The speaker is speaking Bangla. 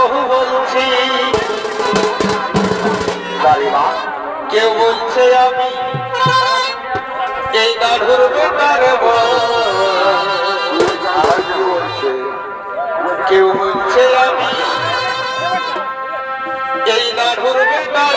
বহু বলছি কেউ বলছে আমি এই দাঢুর বেকার কেউ বলছে আমি এই দাঢুর বেকার